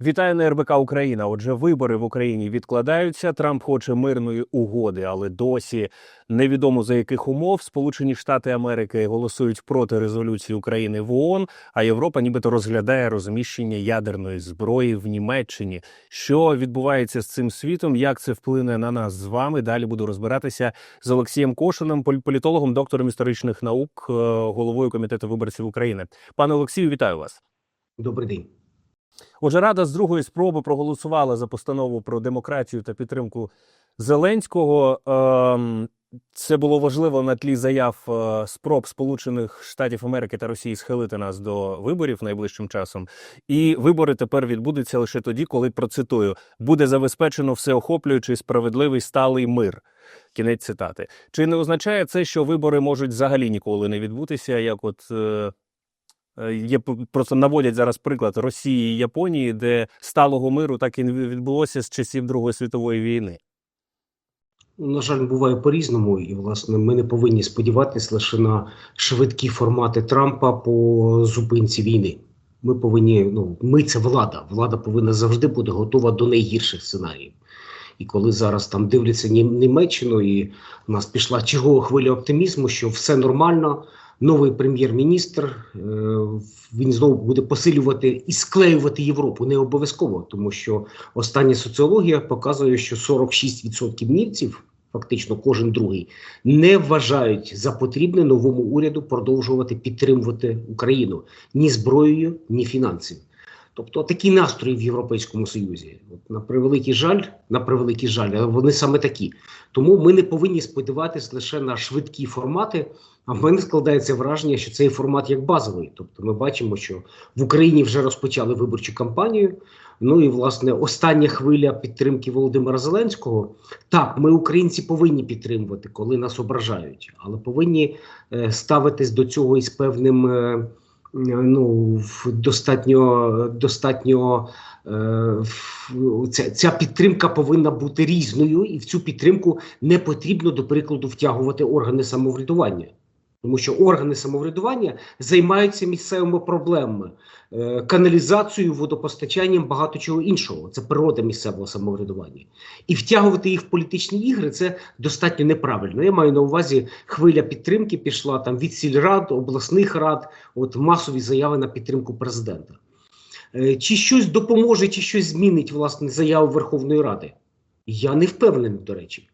Вітаю на РБК Україна. Отже, вибори в Україні відкладаються. Трамп хоче мирної угоди, але досі невідомо за яких умов Сполучені Штати Америки голосують проти резолюції України в ООН, а Європа нібито розглядає розміщення ядерної зброї в Німеччині. Що відбувається з цим світом? Як це вплине на нас з вами? Далі буду розбиратися з Олексієм Кошином, політологом, доктором історичних наук, е, головою комітету виборців України. Пане Олексію, вітаю вас. Добрий день. Отже, Рада з другої спроби проголосувала за постанову про демократію та підтримку Зеленського. Ем, Це було важливо на тлі заяв е, спроб Сполучених Штатів Америки та Росії схилити нас до виборів найближчим часом. І вибори тепер відбудуться лише тоді, коли процитую буде забезпечено всеохоплюючий справедливий сталий мир. Кінець цитати. Чи не означає це, що вибори можуть взагалі ніколи не відбутися, як от е, Є просто наводять зараз приклад Росії і Японії, де сталого миру так і не відбулося з часів Другої світової війни. Ну, На жаль, буває по-різному, і власне ми не повинні сподіватися лише на швидкі формати Трампа по зупинці війни. Ми повинні, ну ми це влада. Влада повинна завжди бути готова до найгірших сценаріїв. І коли зараз там дивляться Нім- Німеччину, і в нас пішла чергова хвиля оптимізму, що все нормально. Новий прем'єр-міністр е, він знову буде посилювати і склеювати Європу. Не обов'язково, тому що остання соціологія показує, що 46% німців, фактично кожен другий, не вважають за потрібне новому уряду продовжувати підтримувати Україну ні зброєю, ні фінансами. Тобто такі настрої в Європейському Союзі. От, на превеликий жаль, на превеликий жаль, вони саме такі. Тому ми не повинні сподіватися лише на швидкі формати. А в мене складається враження, що цей формат як базовий. Тобто, ми бачимо, що в Україні вже розпочали виборчу кампанію. Ну і власне остання хвиля підтримки Володимира Зеленського. Так, ми, українці, повинні підтримувати, коли нас ображають, але повинні е, ставитись до цього із певним. Е, Ну, достатньо достатньо е, ця, ця підтримка повинна бути різною, і в цю підтримку не потрібно, до прикладу, втягувати органи самоврядування. Тому що органи самоврядування займаються місцевими проблемами, е, каналізацією, водопостачанням, багато чого іншого. Це природа місцевого самоврядування. І втягувати їх в політичні ігри це достатньо неправильно. Я маю на увазі хвиля підтримки пішла там від сільрад, обласних рад, от масові заяви на підтримку президента. Е, Чи щось допоможе, чи щось змінить власне заяву Верховної Ради? Я не впевнений, до речі.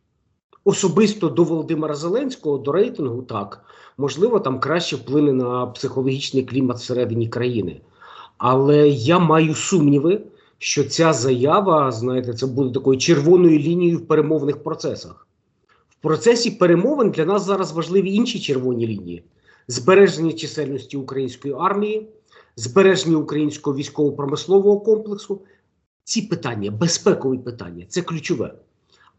Особисто до Володимира Зеленського, до рейтингу, так. Можливо, там краще вплине на психологічний клімат всередині країни. Але я маю сумніви, що ця заява, знаєте, це буде такою червоною лінією в перемовних процесах. В процесі перемовин для нас зараз важливі інші червоні лінії: збереження чисельності української армії, збереження українського військово-промислового комплексу. Ці питання, безпекові питання, це ключове.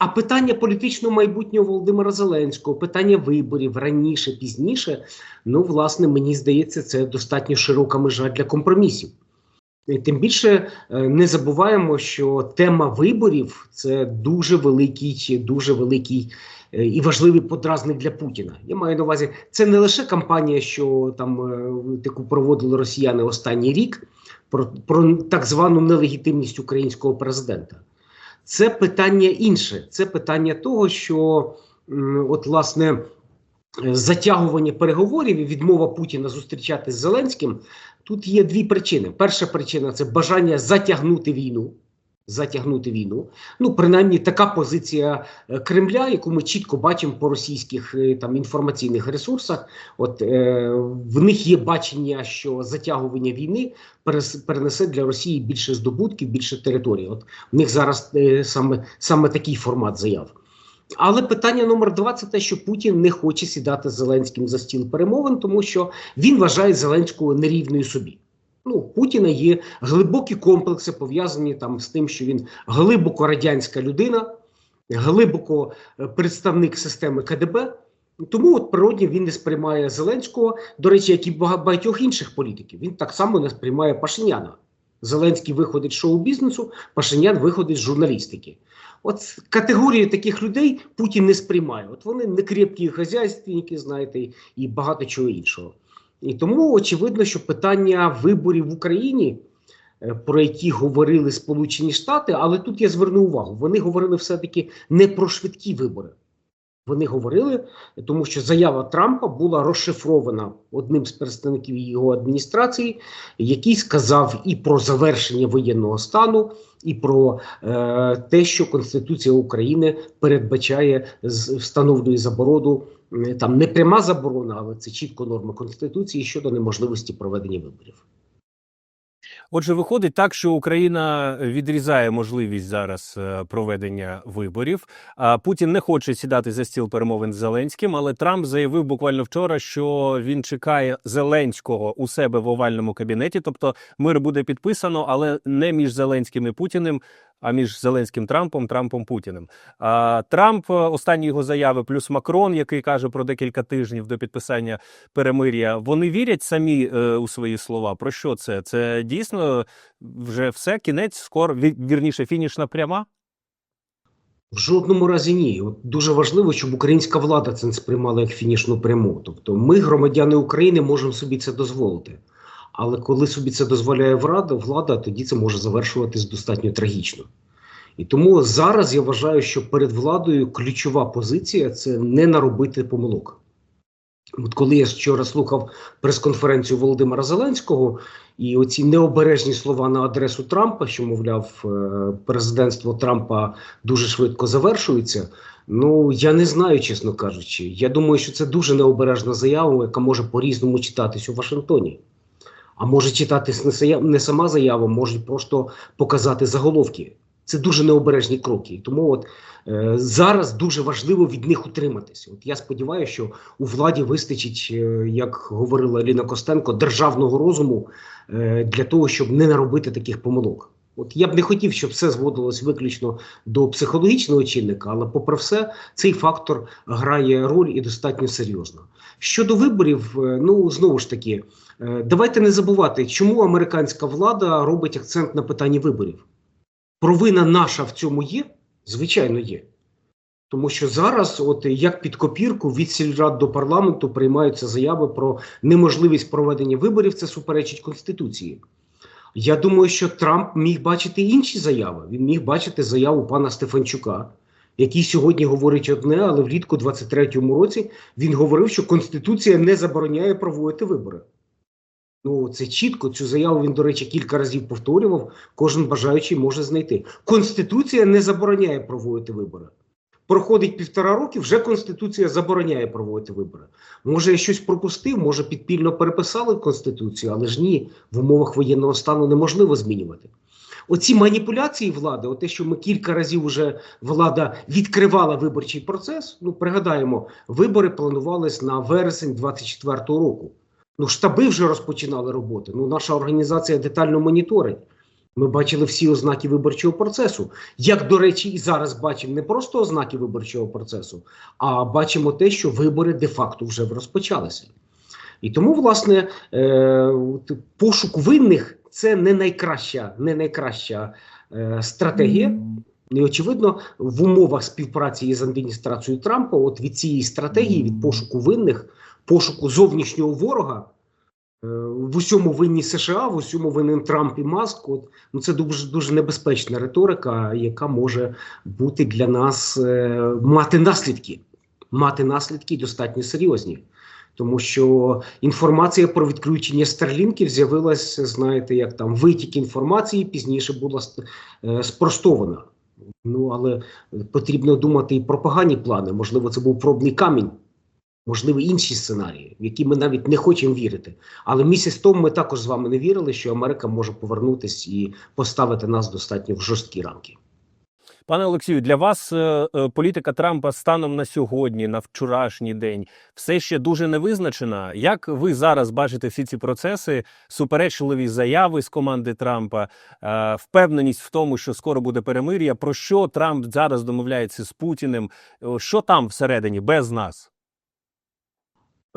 А питання політичного майбутнього Володимира Зеленського, питання виборів раніше, пізніше, ну, власне, мені здається, це достатньо широка межа для компромісів. Тим більше е, не забуваємо, що тема виборів це дуже великий, дуже великий е, і важливий подразник для Путіна. Я маю на увазі, це не лише кампанія, що там е, таку проводили росіяни останній рік, про, про так звану нелегітимність українського президента. Це питання інше. Це питання того, що от власне затягування переговорів і відмова Путіна зустрічатися з Зеленським. Тут є дві причини. Перша причина це бажання затягнути війну. Затягнути війну. Ну, принаймні, така позиція е, Кремля, яку ми чітко бачимо по російських е, там інформаційних ресурсах. От е, в них є бачення, що затягування війни перенесе для Росії більше здобутків, більше територій. От в них зараз е, саме, саме такий формат заяв. Але питання номер два це те, що Путін не хоче сідати з Зеленським за стіл перемовин, тому що він вважає Зеленського нерівною собі. Ну, Путіна є глибокі комплекси, пов'язані там з тим, що він глибоко радянська людина, глибоко е, представник системи КДБ. Тому от природні він не сприймає Зеленського, до речі, як і багатьох інших політиків. Він так само не сприймає Пашиняна. Зеленський виходить з шоу-бізнесу, Пашинян виходить з журналістики. От категорії таких людей Путін не сприймає. От вони не крепкі хазяйственники, знаєте, і багато чого іншого. І тому очевидно, що питання виборів в Україні е, про які говорили Сполучені Штати, але тут я зверну увагу, вони говорили все-таки не про швидкі вибори. Вони говорили, тому що заява Трампа була розшифрована одним з представників його адміністрації, який сказав і про завершення воєнного стану, і про е, те, що Конституція України передбачає встановлює заборону. Там не пряма заборона, але це чітко норма Конституції щодо неможливості проведення виборів. Отже, виходить так, що Україна відрізає можливість зараз е, проведення виборів. А Путін не хоче сідати за стіл перемовин з Зеленським, але Трамп заявив буквально вчора, що він чекає Зеленського у себе в овальному кабінеті. Тобто мир буде підписано, але не між Зеленським і Путіним, а між Зеленським Трампом, Трампом Путіним. А Трамп е, останні його заяви, плюс Макрон, який каже про декілька тижнів до підписання перемир'я. Вони вірять самі е, у свої слова. Про що це? Це дійсно вже все, кінець, скоро вірніше, фінішна пряма. В жодному разі ні. От дуже важливо, щоб українська влада це не сприймала як фінішну пряму. Тобто, ми, громадяни України, можемо собі це дозволити. Але коли собі це дозволяє влада, влада, тоді це може завершуватись достатньо трагічно. І тому зараз я вважаю, що перед владою ключова позиція це не наробити помилок. От коли я вчора слухав прес-конференцію Володимира Зеленського, і оці необережні слова на адресу Трампа, що мовляв, е, президентство Трампа дуже швидко завершується. Ну я не знаю, чесно кажучи. Я думаю, що це дуже необережна заява, яка може по-різному читатись у Вашингтоні. А може читатись не, сама заява, може просто показати заголовки. Це дуже необережні кроки. Тому от е, зараз дуже важливо від них утриматися. От я сподіваюся, що у владі вистачить, е, як говорила Ліна Костенко, державного розуму е, для того, щоб не наробити таких помилок. От я б не хотів, щоб все зводилось виключно до психологічного чинника, але попри все, цей фактор грає роль і достатньо серйозно. Щодо виборів, е, ну знову ж таки, давайте не забувати, чому американська влада робить акцент на питанні виборів. Провина наша в цьому є? Звичайно, є. Тому що зараз, от як під копірку, від сільрад до парламенту приймаються заяви про неможливість проведення виборів, це суперечить Конституції. Я думаю, що Трамп міг бачити інші заяви. Він міг бачити заяву пана Стефанчука, який сьогодні говорить одне, але влітку 23-му році він говорив, що Конституція не забороняє проводити вибори. Ну, це чітко. Цю заяву він, до речі, кілька разів повторював. Кожен бажаючий може знайти. Конституція не забороняє проводити вибори. Проходить півтора роки, вже Конституція забороняє проводити вибори. Може, я щось пропустив, може, підпільно переписали Конституцію, але ж ні, в умовах воєнного стану неможливо змінювати. Оці маніпуляції влади, те, що ми кілька разів вже влада відкривала виборчий процес. Ну, пригадаємо, вибори планувались на вересень 24-го року. Ну, штаби вже розпочинали роботи. Ну, наша організація детально моніторить. Ми бачили всі ознаки виборчого процесу. Як, до речі, і зараз бачимо не просто ознаки виборчого процесу, а бачимо те, що вибори де-факто вже розпочалися. І тому, власне, е, пошук винних це не найкраща, не найкраща е, стратегія. І очевидно, в умовах співпраці із адміністрацією Трампа, от від цієї стратегії, від пошуку винних, пошуку зовнішнього ворога, е, в усьому винні США, в усьому винен Трамп і Маск. От, ну це дуже дуже небезпечна риторика, яка може бути для нас е, мати наслідки, мати наслідки достатньо серйозні. Тому що інформація про відключення старлінків з'явилася, знаєте, як там витік інформації пізніше була е, спростована. Ну але потрібно думати і про погані плани. Можливо, це був пробний камінь, можливо, інші сценарії, в які ми навіть не хочемо вірити. Але місяць тому ми також з вами не вірили, що Америка може повернутись і поставити нас достатньо в жорсткі рамки. Пане Олексію, для вас е, е, політика Трампа станом на сьогодні, на вчорашній день, все ще дуже невизначена. Як ви зараз бачите всі ці процеси, суперечливі заяви з команди Трампа, е, впевненість в тому, що скоро буде перемир'я? Про що Трамп зараз домовляється з Путіним? Що там всередині без нас?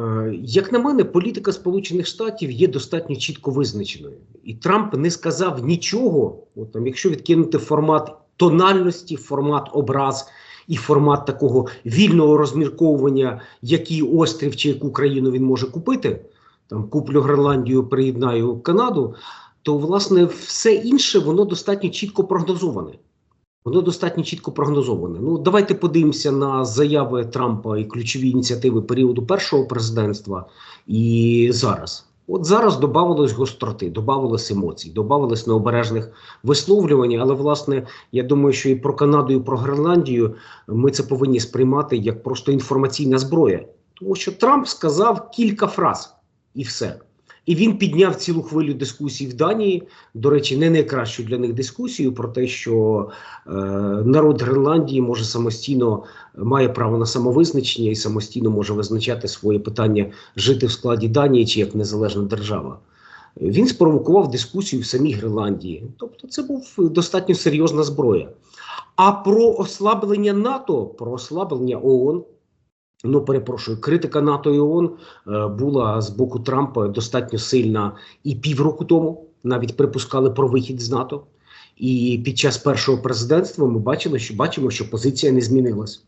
Е, Як на мене, політика Сполучених Штатів є достатньо чітко визначеною, і Трамп не сказав нічого. От там, якщо відкинути формат тональності, формат образ і формат такого вільного розмірковування, який острів чи яку країну він може купити, там куплю Гренландію, приєднаю Канаду. то власне все інше воно достатньо чітко прогнозоване. Воно достатньо чітко прогнозоване. Ну давайте подивимося на заяви Трампа і ключові ініціативи періоду першого президентства і зараз. От зараз додавалось гостроти, додавалось емоцій, додавалось необережних висловлювань. Але власне я думаю, що і про Канаду, і про Гренландію ми це повинні сприймати як просто інформаційна зброя, тому що Трамп сказав кілька фраз і все. І він підняв цілу хвилю дискусій в Данії. До речі, не найкращу для них дискусію про те, що е, народ Гренландії може самостійно має право на самовизначення і самостійно може визначати своє питання жити в складі Данії чи як незалежна держава. Він спровокував дискусію в самій Гренландії. Тобто, це був достатньо серйозна зброя. А про ослаблення НАТО, про ослаблення ООН. Ну, перепрошую, критика НАТО і ООН е, була з боку Трампа достатньо сильна і півроку тому. Навіть припускали про вихід з НАТО. І під час першого президентства ми бачили, що бачимо, що позиція не змінилась.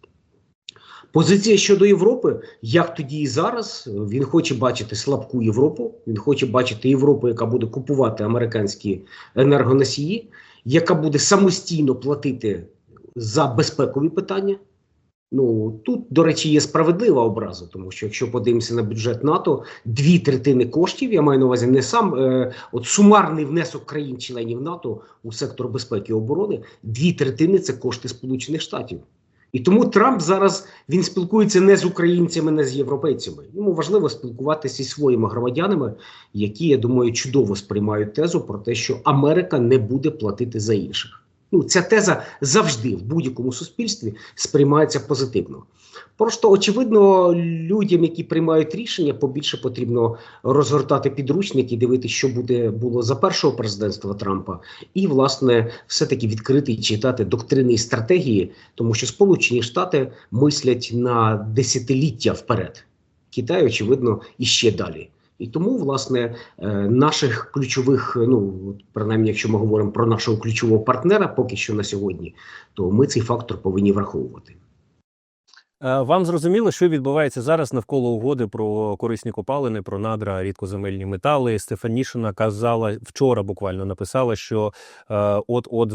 Позиція щодо Європи, як тоді і зараз, він хоче бачити слабку Європу. Він хоче бачити Європу, яка буде купувати американські енергоносії, яка буде самостійно платити за безпекові питання. Ну тут, до речі, є справедлива образа, тому що якщо подивимося на бюджет НАТО, дві третини коштів, я маю на увазі не сам е, от сумарний внесок країн-членів НАТО у сектор безпеки і оборони, дві третини це кошти Сполучених Штатів. І тому Трамп зараз він спілкується не з українцями, не з європейцями. Йому важливо спілкуватися зі своїми громадянами, які, я думаю, чудово сприймають тезу про те, що Америка не буде платити за інших. Ну, ця теза завжди в будь-якому суспільстві сприймається позитивно. Просто очевидно, людям, які приймають рішення, побільше потрібно розгортати підручники, дивитися, що буде було за першого президентства Трампа, і власне все-таки відкрити і читати доктрини і стратегії, тому що Сполучені Штати мислять на десятиліття вперед. Китай, очевидно, іще далі. І тому, власне, е, наших ключових, ну принаймні, якщо ми говоримо про нашого ключового партнера, поки що на сьогодні, то ми цей фактор повинні враховувати. Е, Вам зрозуміло, що відбувається зараз навколо угоди про корисні копалини, про надра, рідкоземельні метали. Стефанішина казала вчора, буквально написала, що е, от от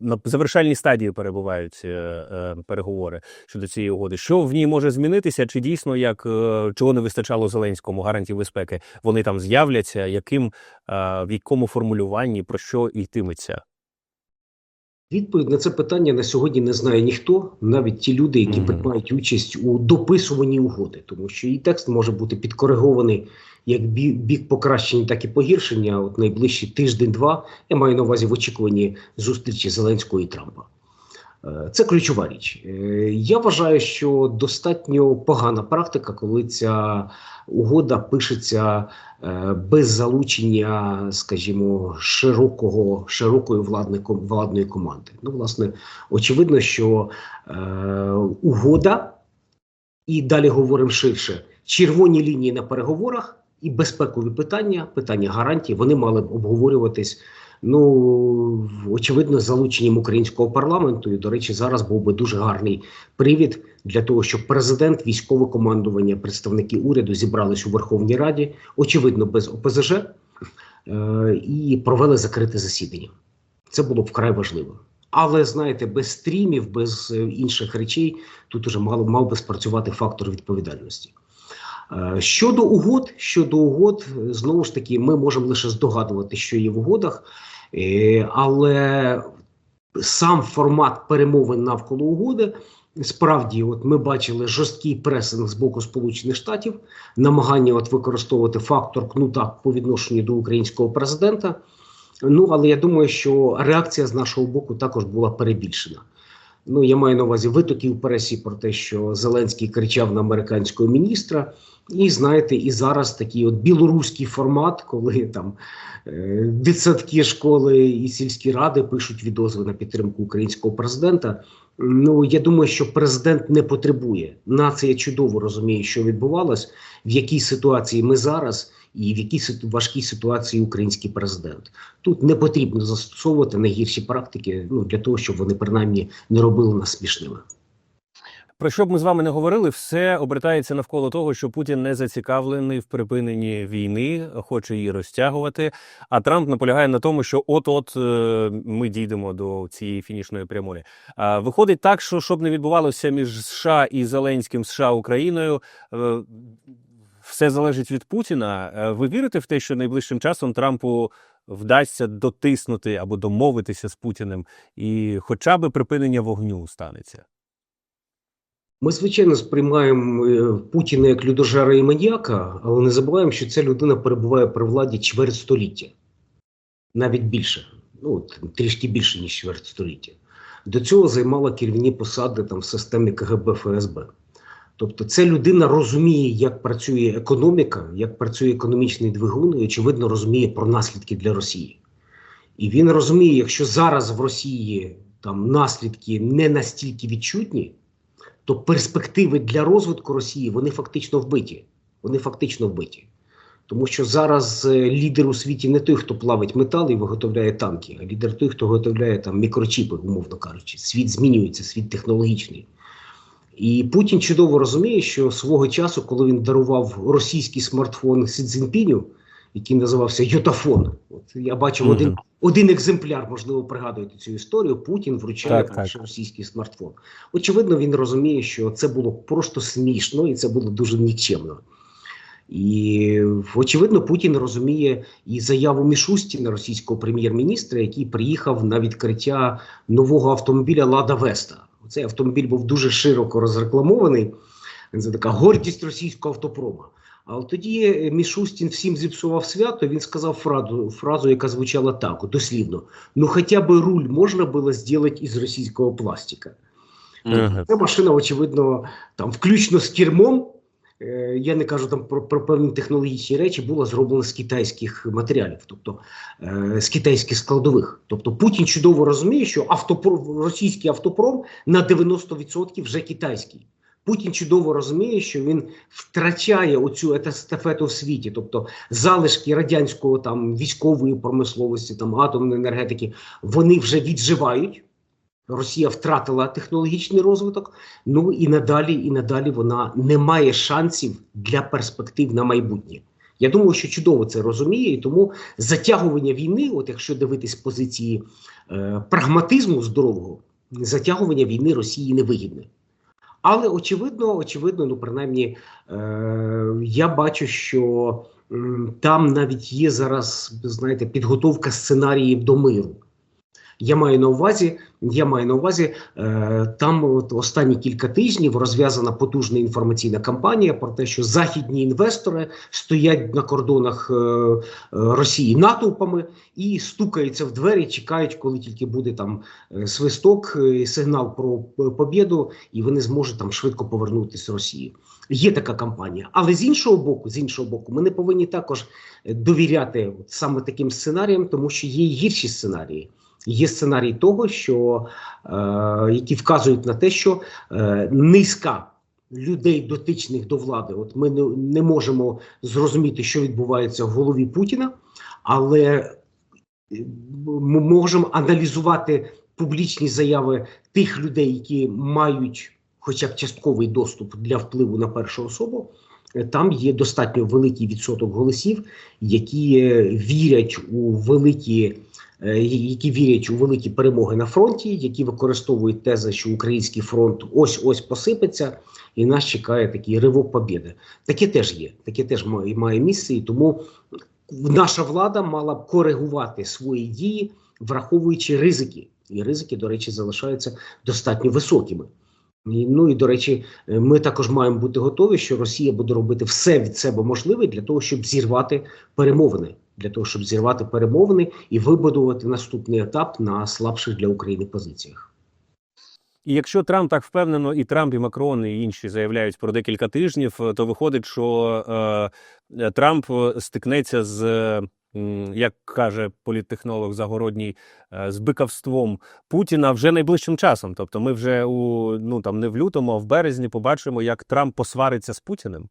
на завершальній стадії перебувають е, переговори щодо цієї угоди. Що в ній може змінитися? Чи дійсно як чого не вистачало Зеленському гарантій безпеки? Вони там з'являться? Яким в якому формулюванні про що йтиметься? Відповідь на це питання на сьогодні не знає ніхто, навіть ті люди, які Мгм. приймають участь у дописуванні угоди, тому що її текст може бути підкоригований як бік покращення, так і погіршення. От найближчі тиждень-два я маю на увазі в очікуванні зустрічі Зеленського і Трампа. Е, Це ключова річ. Е, Я вважаю, що достатньо погана практика, коли ця угода пишеться е, без залучення, скажімо, широкого широкої владної владної команди. Ну, власне, очевидно, що угода, і далі говоримо ширше, червоні лінії на переговорах і безпекові питання, питання гарантій, вони мали б обговорюватись. Ну, очевидно, з залученням українського парламенту. І, до речі, зараз був би дуже гарний привід для того, щоб президент, військове командування, представники уряду зібрались у Верховній Раді, очевидно, без ОПЗЖ, е, і провели закрите засідання. Це було б вкрай важливо. Але знаєте, без стрімів, без е, інших речей тут уже мало мав би спрацювати фактор відповідальності. Е, Щодо угод, щодо угод, знову ж таки, ми можемо лише здогадувати, що є в угодах, е, але сам формат перемовин навколо угоди. Справді, от ми бачили жорсткий пресинг з боку Сполучених Штатів, намагання от використовувати фактор кнута по відношенню до українського президента. Ну але я думаю, що реакція з нашого боку також була перебільшена. Ну, я маю на увазі витоки в пресі про те, що Зеленський кричав на американського міністра. І знаєте, і зараз такий от білоруський формат, коли там е, дитсадки, школи і сільські ради пишуть відозви на підтримку українського президента. Ну я думаю, що президент не потребує. Нація чудово розуміє, що відбувалось, в якій ситуації ми зараз, і в якій важкій ситуації український президент. Тут не потрібно застосовувати найгірші практики ну для того, щоб вони принаймні не робили нас смішними. Про що б ми з вами не говорили, все обертається навколо того, що Путін не зацікавлений в припиненні війни, хоче її розтягувати. А Трамп наполягає на тому, що от-от е, ми дійдемо до цієї фінішної прямої. Виходить так, що щоб не відбувалося між США і Зеленським, США Україною. Все залежить від Путіна. Е, Ви вірите в те, що найближчим часом Трампу вдасться дотиснути або домовитися з Путіним, і хоча б припинення вогню станеться? Ми, звичайно, сприймаємо е, Путіна як людожера і маньяка, але не забуваємо, що ця людина перебуває при владі чверть століття, навіть більше, ну трішки більше ніж чверть століття. До цього займала керівні посади там в системі КГБ ФСБ. Тобто, ця людина розуміє, як працює економіка, як працює економічний двигун, і очевидно розуміє про наслідки для Росії. І він розуміє, якщо зараз в Росії там наслідки не настільки відчутні, то перспективи для розвитку Росії вони фактично вбиті. Вони фактично вбиті. Тому що зараз е, лідер у світі не той, хто плавить метал і виготовляє танки, а лідер той, хто виготовляє там мікрочіпи, умовно кажучи. Світ змінюється, світ технологічний. І Путін чудово розуміє, що свого часу, коли він дарував російський смартфон Сі Цзіньпіню, який називався Йотафон, от я бачив Мгм. один, один екземпляр, можливо, пригадуєте цю історію. Путін вручає Так, так. російський смартфон. Очевидно, він розуміє, що це було просто смішно і це було дуже нікчемно. І очевидно, Путін розуміє і заяву Мішустіна, російського прем'єр-міністра, який приїхав на відкриття нового автомобіля Лада Веста. Цей автомобіль був дуже широко розрекламований. Це така гордість російського автопрома. Але тоді е, Мішустін всім зіпсував свято. Він сказав фразу, фразу, яка звучала так: дослівно: ну хоча б руль можна було зробити із російського пластика. Ага. Ця машина, очевидно, там включно з кермом. Е, Я не кажу там про, про певні технологічні речі, була зроблена з китайських матеріалів, тобто е, з китайських складових. Тобто Путін чудово розуміє, що автопром, російський автопром на 90% вже китайський. Путін чудово розуміє, що він втрачає оцю естафету в світі, тобто залишки радянського там військової промисловості, там атомної енергетики, вони вже відживають. Росія втратила технологічний розвиток. Ну і надалі, і надалі вона не має шансів для перспектив на майбутнє. Я думаю, що чудово це розуміє, і тому затягування війни, от якщо дивитись позиції е, прагматизму здорового, затягування війни Росії невигідне. Але очевидно, очевидно, ну принаймні, е, я бачу, що м, там навіть є зараз, знаєте, підготовка сценаріїв до миру. Я маю на увазі, я маю на увазі, е, там от останні кілька тижнів розв'язана потужна інформаційна кампанія про те, що західні інвестори стоять на кордонах е, е, Росії натовпами і стукаються в двері, чекають, коли тільки буде там е, свисток, е, сигнал про п- побєду, і вони зможуть там швидко повернутися з Росії. Є така кампанія, але з іншого боку, з іншого боку, ми не повинні також довіряти от саме таким сценаріям, тому що є гірші сценарії. Є сценарій того, що е, які вказують на те, що е, низка людей, дотичних до влади, от ми не, не можемо зрозуміти, що відбувається в голові Путіна, але е, ми можемо аналізувати публічні заяви тих людей, які мають хоча б частковий доступ для впливу на першу особу. Е, Там є достатньо великий відсоток голосів, які е, вірять у великі які вірять у великі перемоги на фронті, які використовують тези, що український фронт ось ось посипеться, і нас чекає такий ривок побєди. Таке теж є, таке теж має, має місце, і тому наша влада мала б коригувати свої дії, враховуючи ризики. І ризики, до речі, залишаються достатньо високими. Ну і до речі, е, ми також маємо бути готові, що Росія буде робити все від себе можливе для того, щоб зірвати перемовини, для того, щоб зірвати перемовини і вибудувати наступний етап на слабших для України позиціях. І якщо Трамп так впевнено, і Трамп, і Макрон, і інші заявляють про декілька тижнів, то виходить, що е, е, Трамп е, стикнеться з, як каже політтехнолог Загородній, е, з бикавством Путіна вже найближчим часом. Тобто, ми вже у ну там не в лютому, а в березні побачимо, як Трамп посвариться з Путіним.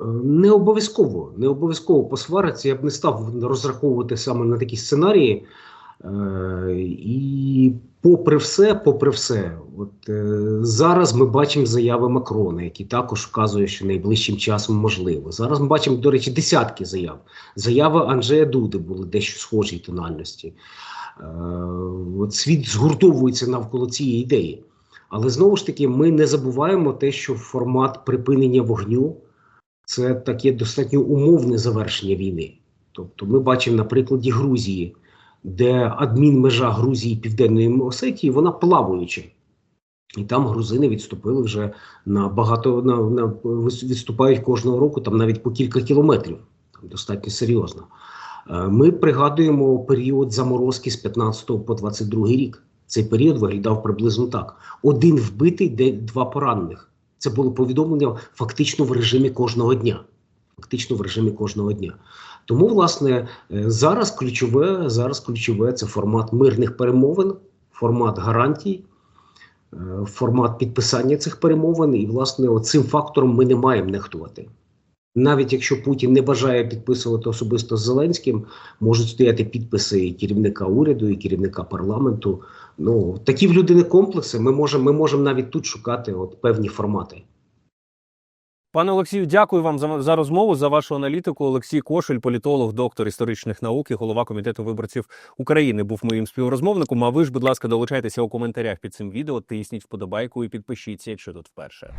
Е, Не обов'язково, не обов'язково посвариться. Я б не став розраховувати саме на такі сценарії. Е, і попри все, попри все, от е, зараз ми бачимо заяви Макрона, які також вказує, що найближчим часом можливо. Зараз ми бачимо, до речі, десятки заяв. Заяви Анджея Дуди були дещо схожі тональності. Е, от світ згуртовується навколо цієї ідеї. Але знову ж таки, ми не забуваємо те, що формат припинення вогню це таке достатньо умовне завершення війни. Тобто, ми бачимо на прикладі Грузії, де адмінмежа Грузії Південної Осетії вона плаваюча. І там грузини відступили вже на багато на, на відступають кожного року, там навіть по кілька кілометрів. Там достатньо серйозно. Е, Ми пригадуємо період заморозки з 15 по 22 рік. Цей період виглядав приблизно так: один вбитий, де два поранених. Це було повідомлення фактично в режимі кожного дня. Фактично в режимі кожного дня. Тому, власне, е, зараз ключове, зараз ключове це формат мирних перемовин, формат гарантій, е, формат підписання цих перемовин. І, власне, цим фактором ми не маємо нехтувати. Навіть якщо Путін не бажає підписувати особисто з Зеленським, можуть стояти підписи і керівника уряду, і керівника парламенту. Ну такі в людини комплекси. Ми можемо, ми можемо навіть тут шукати от певні формати. Пане Олексію, дякую вам за, за розмову, за вашу аналітику. Олексій Кошель, політолог, доктор історичних наук і голова комітету виборців України, був моїм співрозмовником. А ви ж, будь ласка, долучайтеся у коментарях під цим відео, тисніть вподобайку і підпишіться, якщо тут вперше.